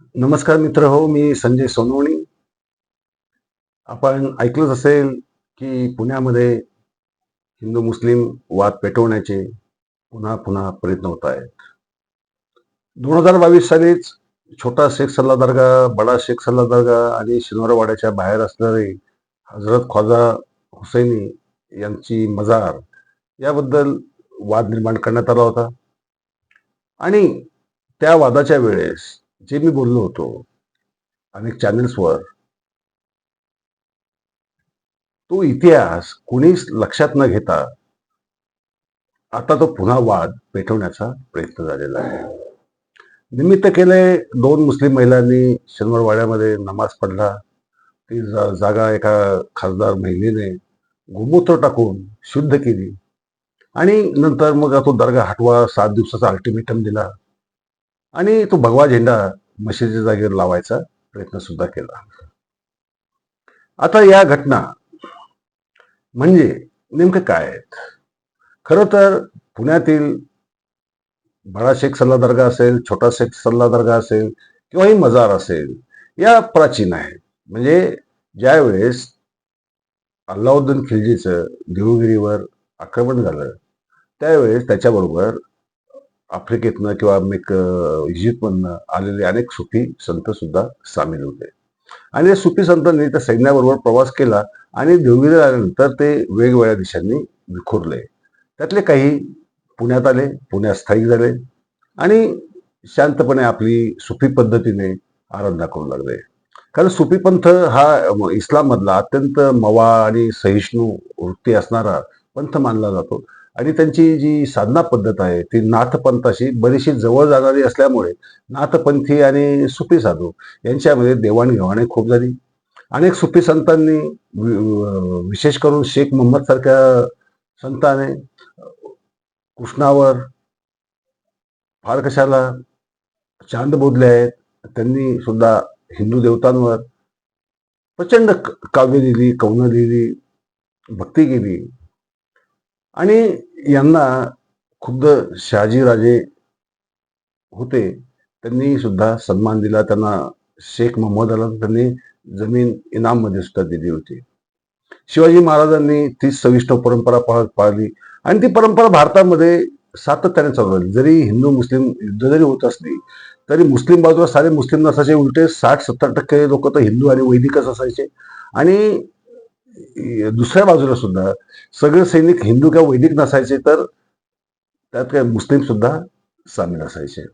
नमस्कार मित्र हो मी संजय सोनवणी. आपण ऐकलंच असेल की पुण्यामध्ये हिंदू मुस्लिम वाद पेटवण्याचे पुन्हा पुन्हा प्रयत्न होत आहेत. दोन हजार बावीस सालीच छोटा शेख सल्ला दर्गा बडा शेख सल्ला दर्गा आणि शनिवारवाड्याच्या बाहेर असणारे हजरत ख्वाजा हुसैनी यांची मजार याबद्दल वाद निर्माण करण्यात आला होता. आणि त्या वादाच्या वेळेस जे मी बोललो होतो अनेक चॅनल्सवर तो इतिहास कुणीच लक्षात न घेता आता तो पुन्हा वाद पेटवण्याचा प्रयत्न झालेला आहे. निमित्त केले दोन मुस्लिम महिलांनी शनिवार वाड्यामध्ये नमाज पडला ती जागा एका खासदार महिलेने गोमूत्र टाकून शुद्ध केली. आणि नंतर मग तो दर्गा हटवा सात दिवसाचा अल्टिमेटम दिला. आणि तो भगवा झेंडा मशिदीच्या जागेवर लावायचा प्रयत्न सुद्धा केला. आता या घटना म्हणजे नेमकं काय आहेत? खरं तर पुण्यातील बडा शेख सल्ला दर्गा असेल छोटा शेख सल्ला दर्गा असेल किंवा ही मजार असेल या प्राचीन आहेत. म्हणजे ज्या वेळेस अल्लाउद्दीन खिलजीचं देवगिरीवर आक्रमण झालं त्यावेळेस त्याच्याबरोबर आफ्रिकेतनं किंवा मेक इजिप्तमधनं आलेले अनेक सुफी संत सुद्धा सामील होते. आणि या सुफी संतांनी त्या सैन्याबरोबर प्रवास केला आणि देवगिरी आल्यानंतर ते वेगवेगळ्या दिशांनी विखुरले त्यातले काही पुण्यात आले पुण्यात स्थायिक झाले आणि शांतपणे आपली सुफी पद्धतीने आराधना करू लागले. कारण सुफी पंथ हा इस्लाममधला अत्यंत मवा आणि सहिष्णू वृत्ती असणारा पंथ मानला जातो. आणि त्यांची जी साधना पद्धत आहे ती नाथपंथाशी बरीचशी जवळ जाणारी असल्यामुळे नाथपंथी आणि सुफी साधू यांच्यामध्ये देवाणघेवाणी खूप झाली. अनेक सुफी संतांनी विशेष करून शेख मोहम्मद सारख्या संताने कृष्णावर फार कशाला चांद बोधले आहेत. त्यांनी सुद्धा हिंदू देवतांवर प्रचंड क- काव्य लिहिली कवनं लिहिली भक्ती केली. आणि यांना खुद्द शहाजीराजे होते त्यांनी सुद्धा सन्मान दिला. त्यांना शेख मोहम्मद आला त्यांनी जमीन इनाममध्ये सुद्धा दिली होती. शिवाजी महाराजांनी ती सविष्ट परंपरा पाळत पाळली. आणि ती परंपरा भारतामध्ये सातत्याने चालू राहिली. जरी हिंदू मुस्लिम युद्ध जरी होत असली तरी मुस्लिम बाजूला सारे मुस्लिम नसायचे. उलटे साठ सत्तर टक्के लोक तर हिंदू आणि वैदिकच असायचे. आणि दुसऱ्या बाजूला सुद्धा सगळे सैनिक हिंदू किंवा वैदिक नसायचे तर त्यात काय मुस्लिम सुद्धा सामील असायचे.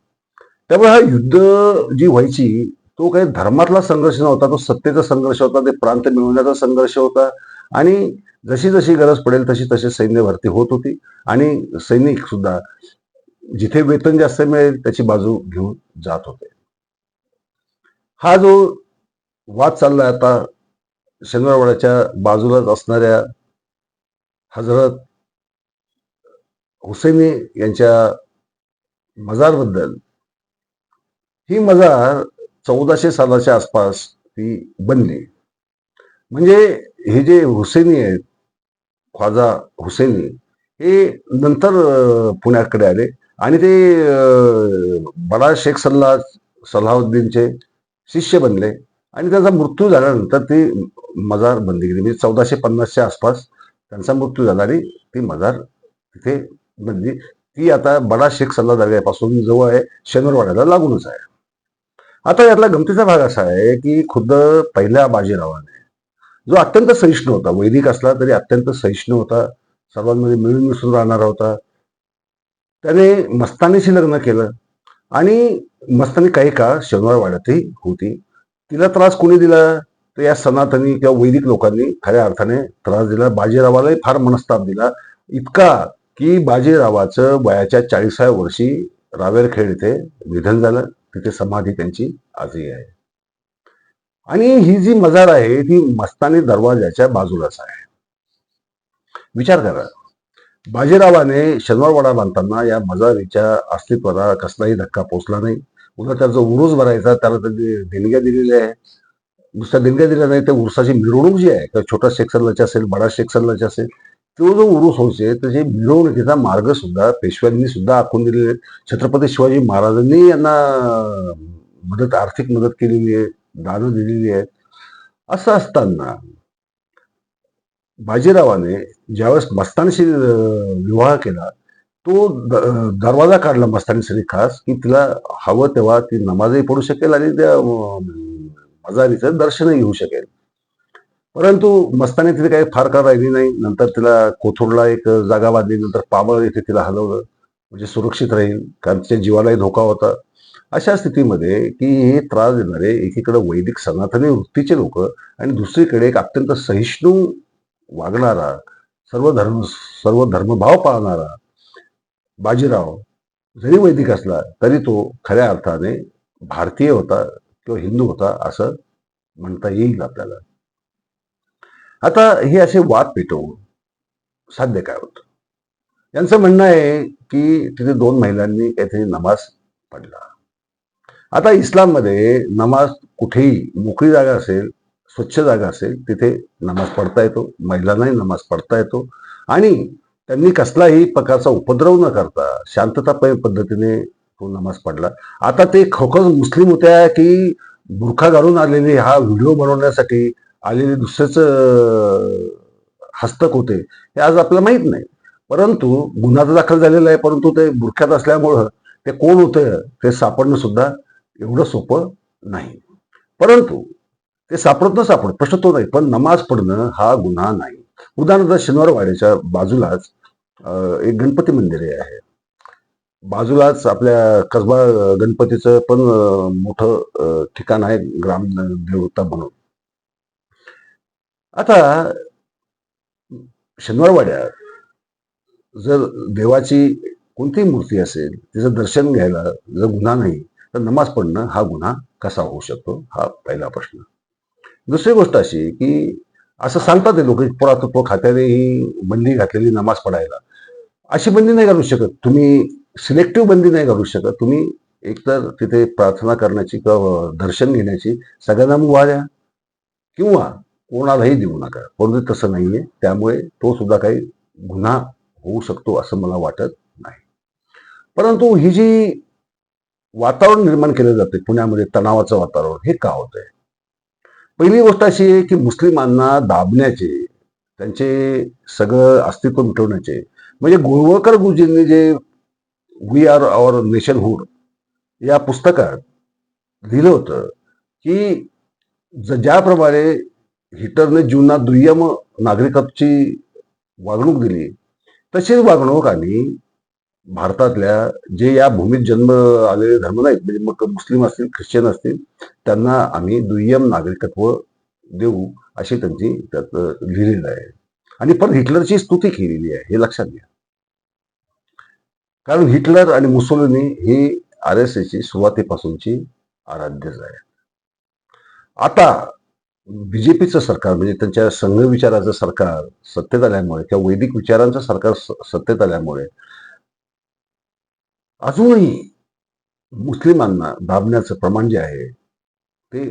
त्यामुळे हा युद्ध जी व्हायची तो काही धर्मातला संघर्ष नव्हता तो सत्तेचा संघर्ष होता ते प्रांत मिळवण्याचा संघर्ष होता. आणि जशी जशी गरज पडेल तशी तशी सैन्य भरती होत होती. आणि सैनिक सुद्धा जिथे वेतन जास्त मिळेल त्याची बाजू घेऊन जात होते. हा जो वाद चालला आता शनिवारवाड्याच्या बाजूलाच असणाऱ्या हजरत हुसेनी यांच्या मजारबद्दल ही मजार चौदाशे सालाच्या आसपास ती बनली. म्हणजे हे जे हुसेनी आहेत ख्वाजा हुसेनी हे नंतर पुण्याकडे आले. आणि ते बडा शेख सल्ला सल्लाउद्दीनचे शिष्य बनले. आणि त्यांचा मृत्यू झाल्यानंतर ती मजार बंदी केली. म्हणजे चौदाशे पन्नासच्या आसपास त्यांचा मृत्यू झाला आणि ती मजार तिथे बनली ती आता बडा शेख सल्ला दर्ग्यापासून जवळ आहे. शनिवारवाड्याला लागूनच आहे. आता यातला गमतीचा भाग असा आहे की खुद्द पहिल्या बाजीरावाने जो अत्यंत सहिष्णू होता वैदिक असला तरी अत्यंत सहिष्णू होता. सर्वांमध्ये मिळून मिसळून राहणारा होता. त्याने मस्तानीशी लग्न केलं आणि मस्तानी काही काळ शनिवारवाड्यातही होती. तिला त्रास कोणी दिला? तर या सनातनी किंवा वैदिक लोकांनी खऱ्या अर्थाने त्रास दिला. बाजीरावालाही फार मनस्ताप दिला. इतका की बाजीरावाचं वयाच्या चाळीसाव्या वर्षी रावेरखेड इथे निधन झालं. तिथे समाधी त्यांची आजही आहे. आणि ही जी मजार आहे ती मस्तानी दरवाजाच्या बाजूलाच आहे. विचार करा. बाजीरावाने शनिवारवाडा बांधताना या मजारीच्या अस्तित्वाला कसलाही धक्का पोचला नाही. उलट त्याचा उरूस भरायचा त्याला त्यांनी देणग्या दिलेल्या आहे नुसत्या देणग्या दिल्या नाही त्या उरसाची मिरवणूक जी आहे तर छोटा शेख असेल बडा सेक्शनलाची असेल तो जो उरूस होते त्याची मिरवणुकीचा मार्ग सुद्धा पेशव्यांनी सुद्धा आखून दिलेले आहेत. छत्रपती शिवाजी महाराजांनी यांना मदत आर्थिक मदत केलेली आहे दानं दिलेली आहे असं असताना बाजीरावाने ज्यावेळेस मस्तानशी विवाह केला तो द- दरवाजा काढला मस्तानीसाठी खास की तिला हवं तेव्हा ती नमाजही पडू शकेल आणि त्या मजारीचं दर्शनही घेऊ शकेल. परंतु मस्तानी तिथे काही फार काळ राहिली नाही. नंतर तिला कोथरूडला एक जागा बांधली. नंतर पाबळ येथे तिला हलवलं. म्हणजे सुरक्षित राहील. कारण तिच्या जीवालाही धोका होता. अशा स्थितीमध्ये की हे त्रास देणारे एकीकडे वैदिक सनातनी वृत्तीचे लोक आणि दुसरीकडे एक अत्यंत सहिष्णू वागणारा सर्व धर्म सर्व धर्मभाव पाळणारा बाजीराव जरी वैदिक असला तरी तो खऱ्या अर्थाने भारतीय होता किंवा हिंदू होता असं म्हणता येईल आपल्याला. आता हे असे वाद पेटवून साध्य काय होतं? यांचं म्हणणं आहे की तिथे दोन महिलांनी काहीतरी नमाज पडला आता इस्लाममध्ये नमाज कुठेही मोकळी जागा असेल स्वच्छ जागा असेल तिथे नमाज पडता येतो महिलांनाही नमाज पडता येतो आणि त्यांनी कसलाही प्रकारचा उपद्रव न करता शांततापय पद्धतीने तो नमाज पडला आता ते खरोखर मुस्लिम होत्या की बुरखा घालून आलेली हा व्हिडिओ बनवण्यासाठी आलेले दुसरेच हस्तक होते हे आज आपल्याला माहीत नाही. परंतु गुन्हा तर दाखल झालेला आहे परंतु ते बुरख्यात असल्यामुळं ते कोण होतं ते सापडणं सुद्धा एवढं सोपं नाही. परंतु ते सापडत न सापडत प्रश्न तो नाही पण नमाज पडणं हा गुन्हा नाही. उदाहरणार्थ शनिवार वाड्याच्या बाजूलाच एक गणपती मंदिर आहे. बाजूलाच आपल्या कसबा गणपतीचं पण मोठं ठिकाण आहे ग्राम देवता म्हणून. आता शनिवारवाड्यात जर देवाची कोणतीही मूर्ती असेल तिचं दर्शन घ्यायला जर गुन्हा नाही तर नमाज पडणं हा गुन्हा कसा होऊ शकतो? हा पहिला प्रश्न. दुसरी गोष्ट अशी की असं सांगतात लोक पुरातत्व खात्याने ही बंदी घातलेली नमाज पडायला अशी बंदी नाही घालू शकत. तुम्ही सिलेक्टिव्ह बंदी नाही घालू शकत. तुम्ही एकतर तिथे प्रार्थना करण्याची किंवा दर्शन घेण्याची सगळ्यांना मुभा द्या किंवा कोणालाही देऊ नका. परंतु तसं नाहीये. त्यामुळे तो सुद्धा काही गुन्हा होऊ शकतो असं मला वाटत नाही. परंतु ही जी वातावरण निर्माण केलं जाते पुण्यामध्ये तणावाचं वातावरण हे का होत आहे पहिली गोष्ट अशी आहे की मुस्लिमांना दाबण्याचे त्यांचे सगळं अस्तित्व मिटवण्याचे म्हणजे गोळवळकर गुरुजींनी जे वी आर आवर नेशनहूड या पुस्तकात लिहिलं होतं की ज- ज्याप्रमाणे हिटलरने जीवनात दुय्यम नागरिकत्वाची वागणूक दिली तशीच वागणूक आणि भारतातल्या जे या भूमीत जन्म आलेले धर्म नाहीत म्हणजे मग मुस्लिम असतील ख्रिश्चन असतील त्यांना आम्ही दुय्यम नागरिकत्व देऊ अशी त्यांची त्यात लिहिलेलं आहे. आणि पण हिटलरची स्तुती केलेली आहे हे लक्षात घ्या. कारण हिटलर आणि मुसोलिनी ही आर एस एसची सुरुवातीपासूनची आराध्यच आहे आता बीजेपीचं सरकार म्हणजे त्यांच्या संघ विचाराचं सरकार सत्तेत आल्यामुळे किंवा वैदिक विचारांचं सरकार सत्तेत आल्यामुळे अजूनही मुस्लिमांना दाबण्याचं प्रमाण जे आहे ते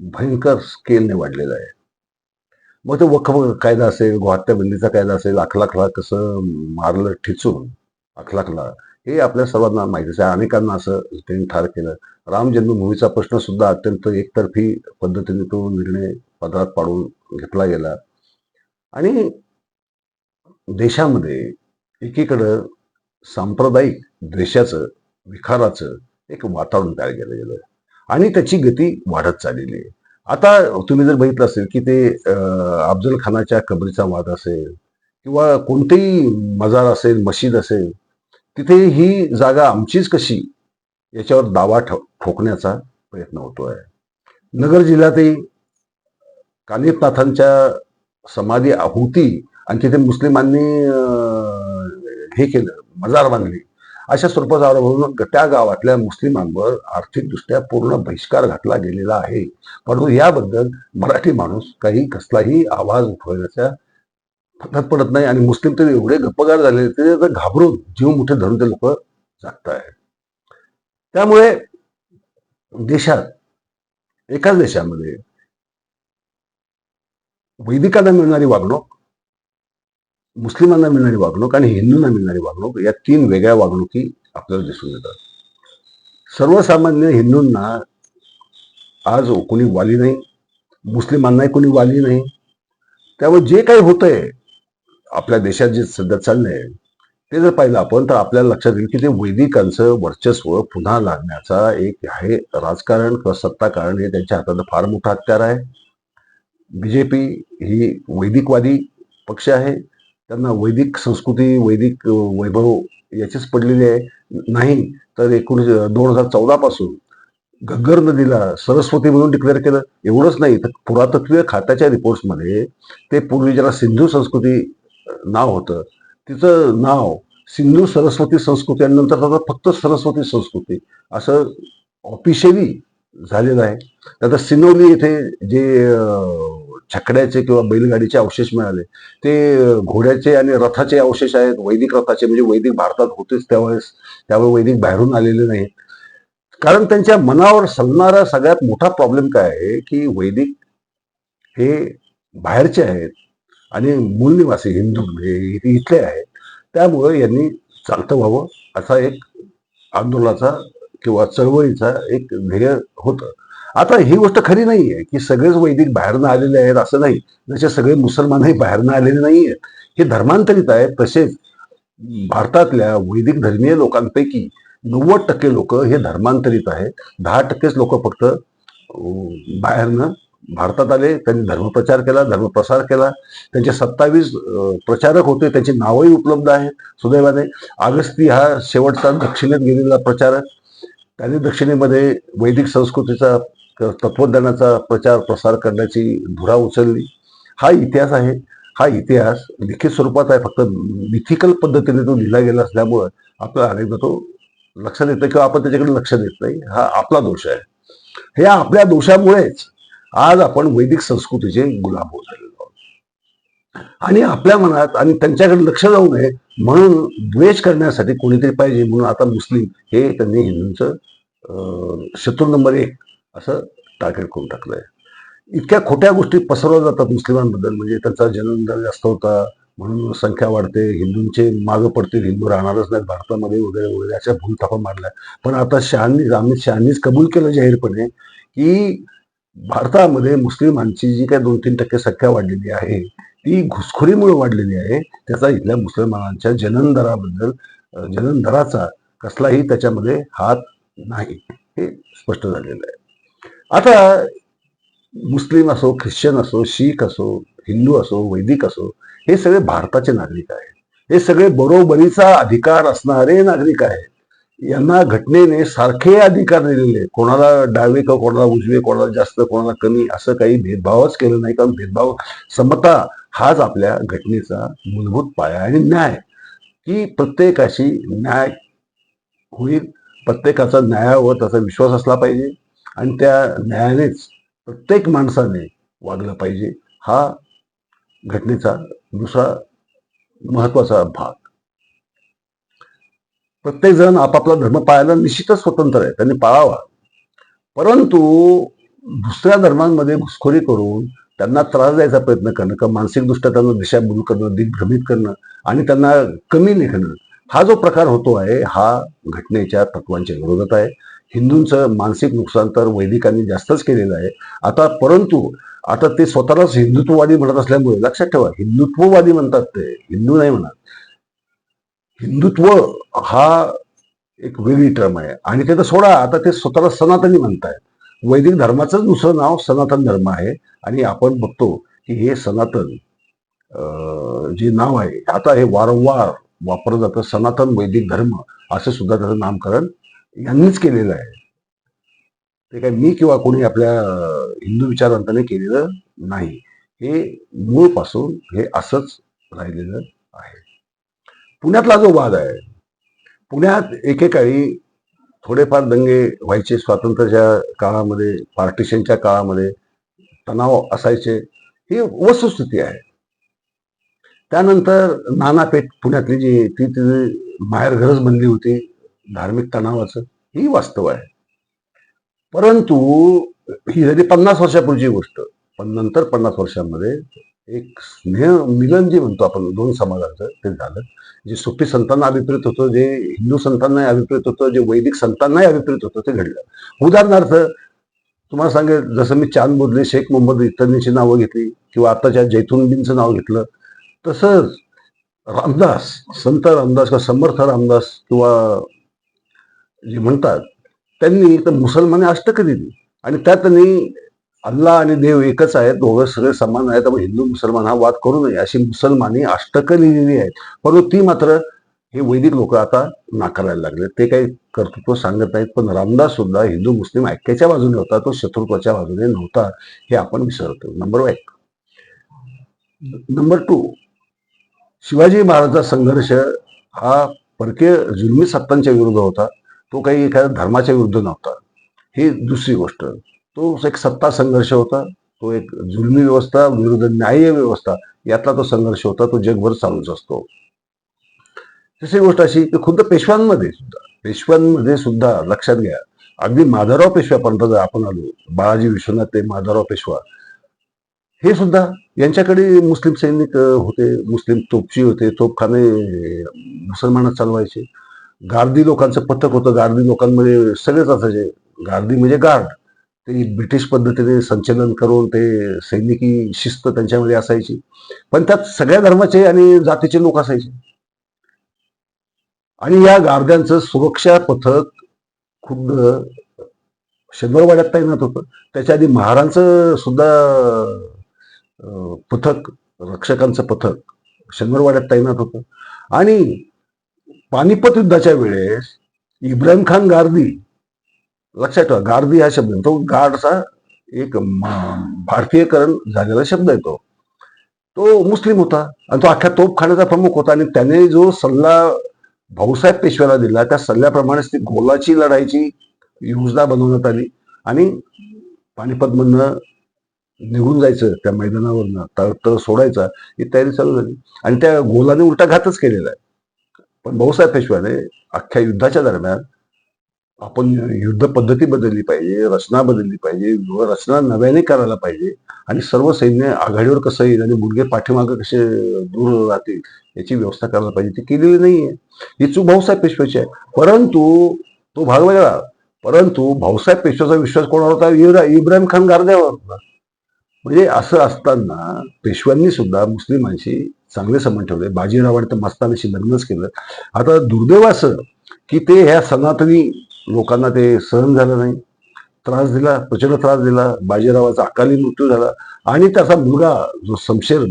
भयंकर स्केलने वाढलेलं आहे. मग ते वक्फ कायदा असेल गोहत्याबंदीचा कायदा असेल अखलाखला कसं मारलं ठिचून अखलाखला हे आपल्या सर्वांना माहितीच आहे. अनेकांना असं त्यांनी ठार केलं. राम जन्मभूमीचा प्रश्न सुद्धा अत्यंत एकतर्फी पद्धतीने तो निर्णय पदरात पाडून घेतला गेला. आणि देशामध्ये एकीकडं सांप्रदायिक द्वेषाचं विखाराचं एक वातावरण तयार केलं गेलं. आणि त्याची गती वाढत चाललेली आहे. आता तुम्ही जर बघितलं असेल की ते अफजल खानाच्या कबरीचा वाद असेल किंवा कोणतेही मजार असेल मशीद असेल तिथे ही जागा आमचीच कशी याच्यावर दावा ठोकण्याचा प्रयत्न होतो आहे नगर जिल्ह्यातही कानिफनाथांच्या समाधी होती आणि तिथे मुस्लिमांनी हे केलं. मजार बांधली. अशा स्वरूपाचा आरोप त्या गावातल्या मुस्लिमांवर आर्थिकदृष्ट्या पूर्ण बहिष्कार घातला गेलेला आहे. परंतु याबद्दल मराठी माणूस काही कसलाही आवाज उठवण्याच्या फटात पडत नाही आणि मुस्लिम तर एवढे गप्पगार झालेले ते तर घाबरून जीव मोठे धरून ते लोक जागत आहेत. त्यामुळे देशात एकाच देशामध्ये वैदिकांना मिळणारी वागणूक मुस्लिमांना मिळणारी वागणूक आणि हिंदूंना मिळणारी वागणूक या तीन वेगळ्या वागणुकी आपल्याला दिसून येतात. सर्वसामान्य हिंदूंना आज कोणी वाली नाही मुस्लिमांनाही कोणी वाली नाही. त्यामुळे जे काही होतंय आपल्या देशात जे सध्या चाललंय ते जर पाहिलं आपण तर आपल्याला लक्षात येईल की ते वैदिकांचं वर्चस्व पुन्हा लागण्याचा एक आहे राजकारण किंवा सत्ताकारण हे त्यांच्या हातात फार मोठा हत्यार आहे. बीजेपी ही वैदिकवादी पक्ष आहे. त्यांना वैदिक संस्कृती वैदिक वैभव याचीच पडलेली आहे नाही. तर एकोणीस दोन हजार चौदापासून गग्गर घग्गर नदीला सरस्वती म्हणून डिक्लेअर केलं. एवढंच नाही तर पुरातत्वीय खात्याच्या रिपोर्ट्समध्ये ते पूर्वी ज्याला सिंधू संस्कृती नाव होतं तिचं नाव सिंधू सरस्वती संस्कृती आणि नंतर आता फक्त सरस्वती संस्कृती असं ऑफिशियली झालेलं आहे. आता सिनोली येथे जे छकड्याचे किंवा बैलगाडीचे अवशेष मिळाले. ते घोड्याचे आणि रथाचे अवशेष आहेत. वैदिक रथाचे म्हणजे वैदिक भारतात होतेच त्यावेळेस. त्यावेळी वैदिक बाहेरून आलेले नाही कारण त्यांच्या मनावर सलणारा सगळ्यात मोठा प्रॉब्लेम काय आहे की वैदिक हे बाहेरचे आहेत आणि मूल निवासी हिंदू म्हणजे इथले आहेत. त्यामुळे यांनी चालतं व्हावं असा एक आंदोलनाचा किंवा चळवळीचा एक ध्येय होतं. आता ही गोष्ट खरी नाही आहे की सगळेच वैदिक बाहेरनं आलेले आहेत असं नाही. जसे सगळे मुसलमानही बाहेरनं आलेले नाही आहेत हे धर्मांतरित आहेत. तसेच भारतातल्या वैदिक धर्मीय लोकांपैकी नव्वद टक्के लोक हे धर्मांतरित आहेत. दहा टक्केच लोक फक्त बाहेरनं भारतात आले. त्यांनी धर्मप्रचार केला धर्मप्रसार केला. त्यांचे सत्तावीस प्रचारक होते. त्यांची नावही उपलब्ध आहेत. सुदैवाने अगस्ती हा शेवटचा दक्षिणेत गेलेला प्रचारक. त्याने दक्षिणेमध्ये वैदिक संस्कृतीचा तत्वज्ञानाचा प्रचार प्रसार करण्याची धुरा उचलली. हा इतिहास आहे. हा इतिहास लिखित स्वरूपात आहे. फक्त मिथिकल पद्धतीने तो लिहिला गेला असल्यामुळं आपल्याला अनेकदा तो लक्षात येतं किंवा आपण त्याच्याकडे लक्ष देत नाही. हा आपला दोष आहे. हे आपल्या दोषामुळेच आज आपण वैदिक संस्कृतीचे गुलाम होत झालेलो आहोत. आणि आपल्या मनात आणि त्यांच्याकडे लक्ष जाऊ नये म्हणून द्वेष करण्यासाठी कोणीतरी पाहिजे म्हणून आता मुस्लिम हे त्यांनी हिंदूंचं शत्रू नंबर एक असं टार्गेट करून टाकलंय. इतक्या खोट्या गोष्टी पसरवल्या जातात मुस्लिमांबद्दल. म्हणजे त्यांचा जन्मदर जास्त होता. म्हणून संख्या वाढते. हिंदूंचे मागं पडतील. हिंदू राहणारच नाहीत. भारतामध्ये वगैरे वगैरे अशा भूलथापा मारल्या. पण आता शहांनी अमित शहांनीच कबूल केलं जाहीरपणे की भारतामध्ये मुस्लिमांची जी काही दोन तीन टक्के संख्या वाढलेली आहे ती घुसखोरीमुळे वाढलेली आहे. त्याचा इथल्या मुसलमानांच्या जनन दराबद्दल जनन दराचा कसलाही त्याच्यामध्ये हात नाही. हे स्पष्ट झालेलं आहे. आता मुस्लिम असो ख्रिश्चन असो शीख असो हिंदू असो वैदिक असो हे सगळे भारताचे नागरिक आहेत. हे सगळे बरोबरीचा अधिकार असणारे नागरिक आहेत. यांना घटनेने सारखे अधिकार दिलेले कोणाला डावे का कोणाला उजवे कोणाला जास्त कोणाला कमी असं काही भेदभावच केलं नाही. कारण भेदभाव समता हाच आपल्या घटनेचा मूलभूत पाया आणि न्याय. की प्रत्येकाशी न्याय होईल प्रत्येकाचा न्यायावर त्याचा विश्वास असला पाहिजे. आणि त्या न्यायानेच प्रत्येक माणसाने वागलं पाहिजे हा घटनेचा दुसरा महत्त्वाचा भाग. प्रत्येकजण आपापला धर्म पाळायला निश्चितच स्वतंत्र आहे त्यांनी पाळावा. परंतु दुसऱ्या धर्मांमध्ये घुसखोरी करून त्यांना त्रास द्यायचा प्रयत्न करणं किंवा मानसिकदृष्ट्या त्यांना दिशाभूल करणं दिग्भ्रमित करणं आणि त्यांना कमी लेखणं हा जो प्रकार होतो आहे हा घटनेच्या तत्वांच्या विरोधात आहे. हिंदूंचं मानसिक नुकसान तर वैदिकांनी जास्तच केलेलं आहे. आता परंतु आता ते स्वतःलाच हिंदुत्ववादी म्हणत असल्यामुळे लक्षात ठेवा हिंदुत्ववादी म्हणतात ते हिंदू नाही म्हणत. हिंदुत्व हा एक वेगळी टर्म आहे. आणि ते तर सोडा आता ते स्वतःला सनातनी म्हणतायत. वैदिक धर्माचं दुसरं नाव सनातन धर्म आहे. आणि आपण बघतो की हे सनातन जे नाव आहे आता हे वारंवार वापरलं जातं सनातन वैदिक धर्म असं सुद्धा त्याचं नामकरण यांनीच केलेलं आहे. ते काय मी किंवा कोणी आपल्या हिंदू विचारवंताने केलेलं नाही. हे मूळपासून हे असंच राहिलेलं आहे. पुण्यातला जो वाद आहे पुण्यात एकेकाळी थोडेफार दंगे व्हायचे. स्वातंत्र्याच्या काळामध्ये पार्टिशनच्या काळामध्ये तणाव असायचे. ही वस्तुस्थिती आहे. त्यानंतर नानापेठ पुण्यातली जी ती तिची माहेरघरच बनली होती. धार्मिक तणावाचं ही वास्तव आहे. परंतु ही झाली पन्नास वर्षापूर्वीची गोष्ट. पण नंतर पन्नास वर्षांमध्ये एक स्नेह मिलन जे म्हणतो आपण दोन समाजाचं ते झालं. जे सुफी संतांना अभिप्रेत होतं जे हिंदू संतांनाही अभिप्रेत होतं जे वैदिक संतांनाही अभिप्रेत होतं ते घडलं. उदाहरणार्थ तुम्हाला सांगेल जसं मी चांद बोधले शेख मोहम्मद इत्यादींची नावं घेतली किंवा आताच्या जैतुनबींचं नाव घेतलं तसंच रामदास संत रामदास किंवा समर्थ रामदास किंवा जे म्हणतात त्यांनी तर मुसलमाने अष्टक दिली. आणि त्यात त्यांनी अल्लाह आणि देव एकच आहेत दोघं सगळे समान आहेत. त्यामुळे हिंदू मुसलमान हा वाद करू नये अशी मुसलमानी अष्टकं लिहिलेली आहेत. परंतु ती मात्र हे वैदिक लोक आता नाकारायला लागले ते काही कर्तृत्व सांगत नाहीत पण रामदास सुद्धा हिंदू मुस्लिम ऐक्याच्या बाजूने होता. तो शत्रुत्वाच्या बाजूने नव्हता हे आपण विसरतो. नंबर एक. Number two. शिवाजी महाराजांचा संघर्ष हा परकीय जुलमी सत्तांच्या विरुद्ध होता. तो काही एखाद्या धर्माच्या विरुद्ध नव्हता. ही दुसरी गोष्ट. तो एक सत्ता संघर्ष होता. तो एक जुलमी व्यवस्था विरुद्ध न्याय्य व्यवस्था यातला तो संघर्ष होता. तो जगभर चालूच असतो. तिसरी गोष्ट अशी की खुद्द पेशव्यांमध्ये सुद्धा. पेशव्यांमध्ये सुद्धा लक्षात घ्या. अगदी माधवराव पेशव्यापर्यंत जर आपण आलो बाळाजी विश्वनाथ ते माधवराव पेशवा हे सुद्धा यांच्याकडे मुस्लिम सैनिक होते. मुस्लिम तोपची होते. तोपखाने मुसलमानात चालवायचे. गार्दी लोकांचं पथक होतं. गार्दी लोकांमध्ये सगळेच असायचे गार्दी म्हणजे गार्ड. ते ब्रिटिश पद्धतीने संचलन करून ते सैनिकी शिस्त त्यांच्यामध्ये असायची. पण त्यात सगळ्या धर्माचे आणि जातीचे लोक असायचे. आणि या गार्द्यांचं सुरक्षा पथक खुद्द शनिवारवाड्यात तैनात होतं. त्याच्या आधी महारांचं सुद्धा पथक रक्षकांचं पथक शनिवारवाड्यात तैनात होतं. आणि पानिपत युद्धाच्या वेळेस इब्राहिम खान गार्दी लक्षात ठेवा गार्दी हा शब्द तो गार्डचा एक भारतीयकरण झालेला शब्द आहे तो. तो मुस्लिम होता आणि तो अख्ख्या तोपखान्याचा प्रमुख होता आणि त्याने जो सल्ला भाऊसाहेब पेशव्याला दिला त्या सल्ल्याप्रमाणेच ती गोलाची लढाईची योजना बनवण्यात आली आणि पानिपत मधनं निघून जायचं त्या मैदानावरनं तळ तळ सोडायचा ही तयारी चालू झाली. आणि त्या गोलाने उलटा घातच केलेला आहे. पण भाऊसाहेब पेशव्याने अख्ख्या युद्धाच्या दरम्यान आपण युद्ध पद्धती बदलली पाहिजे रचना बदलली पाहिजे रचना नव्याने करायला पाहिजे आणि सर्व सैन्य आघाडीवर कसं येईल आणि मुलगे पाठीमागं कसे दूर राहतील याची व्यवस्था करायला पाहिजे. ती केलेली नाहीये. ही चूक भाऊसाहेब पेशव्याची आहे. परंतु तो भाग वेगळा. परंतु भाऊसाहेब पेशव्याचा विश्वास कोणावर होता? इब्रा- इब्राहिम खान गारद्यावर होता. म्हणजे असं असताना पेशव्यांनी सुद्धा मुस्लिमांशी चांगले संबंध ठेवले. बाजीरावाने तर मस्तानीशी लग्नच केलं. आता दुर्दैव असं की ते ह्या सनातनी लोकांना ते सहन झालं नाही. त्रास दिला प्रचंड त्रास दिला. बाजीरावाचा अकाली मृत्यू झाला. आणि त्याचा मुलगा जो शमशेर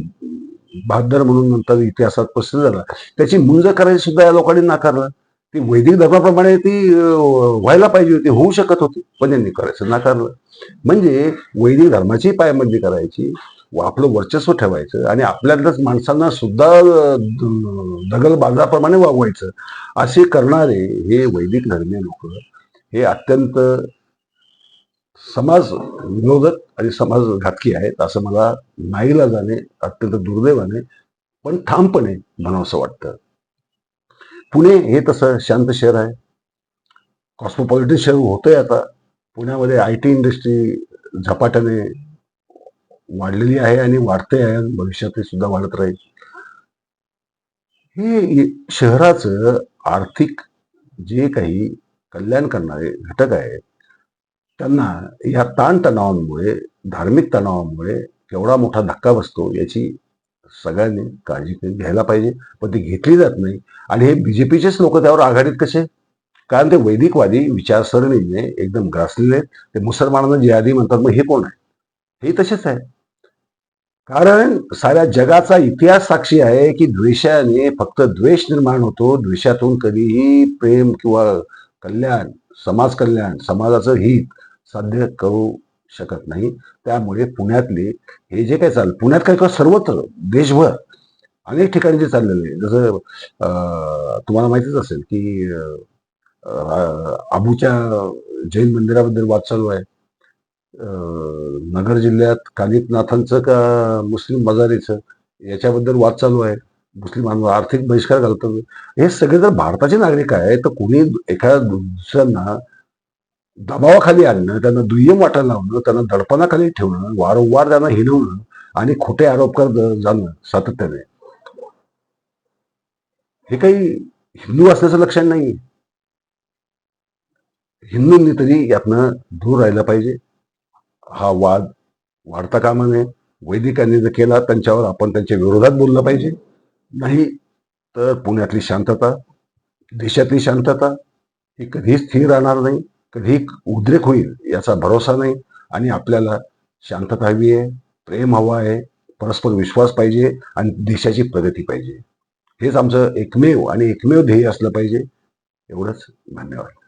बहादर म्हणून नंतर इतिहासात प्रसिद्ध झाला त्याची मुंज करायची सुद्धा या लोकांनी नाकारलं. ती वैदिक धर्माप्रमाणे ती व्हायला पाहिजे होती होऊ शकत होती पण यांनी करायचं नाकारलं. म्हणजे वैदिक धर्माची पायमल्ली करायची व आपलं वर्चस्व ठेवायचं आणि आपल्यातल्याच माणसांना सुद्धा अं, द- दगलबाजाप्रमाणे वागवायचं. असे करणारे हे वैदिक धर्मीय लोक हे अत्यंत समाज विरोधक आणि समाज घातकी आहेत असं मला नाईला जाणे अत्यंत दुर्दैवाने पण ठामपणे म्हणावंसं वाटतं. पुणे हे तसं शांत शहर आहे. कॉस्मोपॉलिटन शहर होतंय आता. पुण्यामध्ये आय टी इंडस्ट्री झपाट्याने वाढलेली आहे आणि वाढते आहे. भविष्यातही भविष्यात सुद्धा वाढत राहील. हे शहराचं आर्थिक जे काही कल्याण करणारे घटक आहेत त्यांना या ताणतणावांमुळे धार्मिक तणावामुळे केवढा मोठा धक्का बसतो याची सगळ्यांनी काळजी घ्यायला पाहिजे पण ती घेतली जात नाही. आणि हे बीजेपीचेच लोक त्यावर आघाडीत कसे? कारण ते वैदिकवादी विचारसरणीने एकदम ग्रासलेले आहेत. ते मुसलमानांना जिहादी म्हणतात मग हे कोण आहे? हे तसेच आहे. कारण साऱ्या जगाचा इतिहास साक्षी आहे की द्वेषाने फक्त द्वेष निर्माण होतो. द्वेषातून कधीही प्रेम किंवा कल्याण समाज कल्याण समाजाचं हित साध्य करू शकत नाही. त्यामुळे पुण्यातले हे जे काय चाललं पुण्यात काय का सर्वत्र देशभर अनेक ठिकाणी जे चाललेलं आहे जसं तुम्हाला माहितीच असेल की आबूच्या जैन मंदिराबद्दल वाद चालू आहे. नगर जिल्ह्यात कानितनाथांचं का मुस्लिम बाजारीचं याच्याबद्दल वाद चालू आहे. मुस्लिमांवर आर्थिक बहिष्कार घालतो हे सगळे जर भारताचे नागरिक आहेत तर कोणी एखाद्या दुसऱ्यांना दबावाखाली आणणं त्यांना दुय्यम वाटायला लावणं त्यांना दडपणाखाली ठेवणं वारंवार त्यांना हिनवणं आणि खोटे आरोप करत जाणं सातत्याने. हे काही हिंदू असण्याचं लक्षण नाही हिंदूंनी तरी यातनं दूर राहिलं पाहिजे. हा वाद वाढता कामा नये वैदिकांनी जर केला त्यांच्यावर आपण त्यांच्या विरोधात बोललं पाहिजे. नाही तर पुण्यातली शांतता देशातली शांतता ही कधीच स्थिर राहणार नाही. कधी उद्रेक होईल याचा भरोसा नाही आणि आपल्याला शांतता हवी आहे प्रेम हवा आहे परस्पर विश्वास पाहिजे आणि देशाची प्रगती पाहिजे. हेच आमचं एकमेव आणि एकमेव ध्येय असलं पाहिजे. एवढंच धन्यवाद.